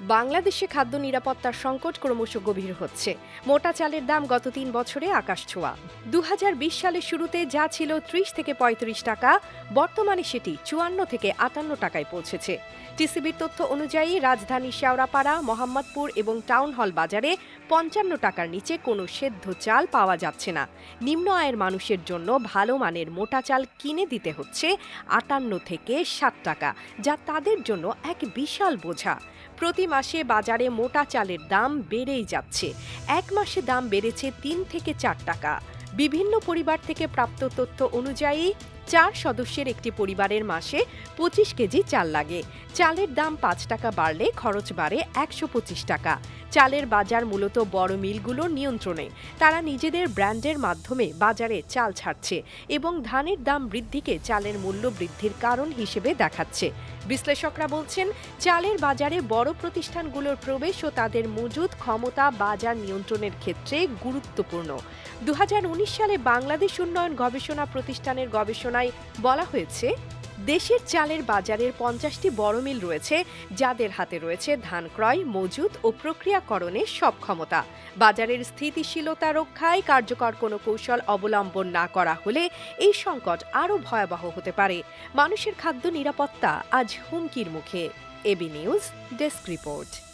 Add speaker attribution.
Speaker 1: বাংলাদেশে খাদ্য নিরাপত্তার সংকট ক্রমশ গভীর হচ্ছে। মোটা চালের দাম গত তিন বছরে আকাশ ছোঁয়া। দু হাজার বিশ সালের শুরুতে যা ছিল ত্রিশ থেকে পঁয়ত্রিশ টাকা, বর্তমানে সেটি চুয়ান্ন থেকে আটান্ন টাকায় পৌঁছেছে। টিসিবির তথ্য অনুযায়ী রাজধানী শেওড়াপাড়া, মোহাম্মদপুর এবং টাউন হল বাজারে পঞ্চান্ন টাকার নিচে কোনো সেদ্ধ চাল পাওয়া যাচ্ছে না। নিম্ন আয়ের মানুষের জন্য ভালো মানের মোটা চাল কিনে দিতে হচ্ছে আটান্ন থেকে ষাট টাকা, যা তাদের জন্য এক বিশাল বোঝা। প্রতি মাসে বাজারে মোটা চালের দাম বেড়েই যাচ্ছে। এক মাসে দাম বেড়েছে তিন থেকে চার টাকা। বিভিন্ন পরিবার থেকে প্রাপ্ত তথ্য অনুযায়ী চার সদস্যের একটি পরিবারের মাসে পঁচিশ কেজি চাল লাগে। চালের দাম পাঁচ টাকা বাড়লে খরচ বাড়ে একশো পঁচিশ টাকা। চালের বাজার মূলত বড় মিলগুলোর নিয়ন্ত্রণে। তারা নিজেদের ব্র্যান্ডের মাধ্যমে বাজারে চাল ছাড়ছে এবং ধানের দাম বৃদ্ধিকে চালের মূল্য বৃদ্ধির কারণ হিসেবে দেখাচ্ছে। বিশ্লেষকরা বলছেন, চালের বাজারে বড় প্রতিষ্ঠানগুলোর প্রবেশ ও তাদের মজুদ ক্ষমতা বাজার নিয়ন্ত্রণের ক্ষেত্রে গুরুত্বপূর্ণ। দু হাজার উনিশ সালে বাংলাদেশ উন্নয়ন গবেষণা প্রতিষ্ঠানের গবেষণায় বলা হয়েছে, দেশের চালের বাজারের পঞ্চাশটি বড় মিল রয়েছে, যাদের হাতে রয়েছে ধান ক্রয়, মজুত ও প্রক্রিয়াকরণের সব ক্ষমতা। বাজারের স্থিতিশীলতা রক্ষায় কার্যকর কোনো কৌশল অবলম্বন না করা হলে এই সংকট আরও ভয়াবহ হতে পারে। মানুষের খাদ্য নিরাপত্তা আজ হুমকির মুখে। AB news, desk report.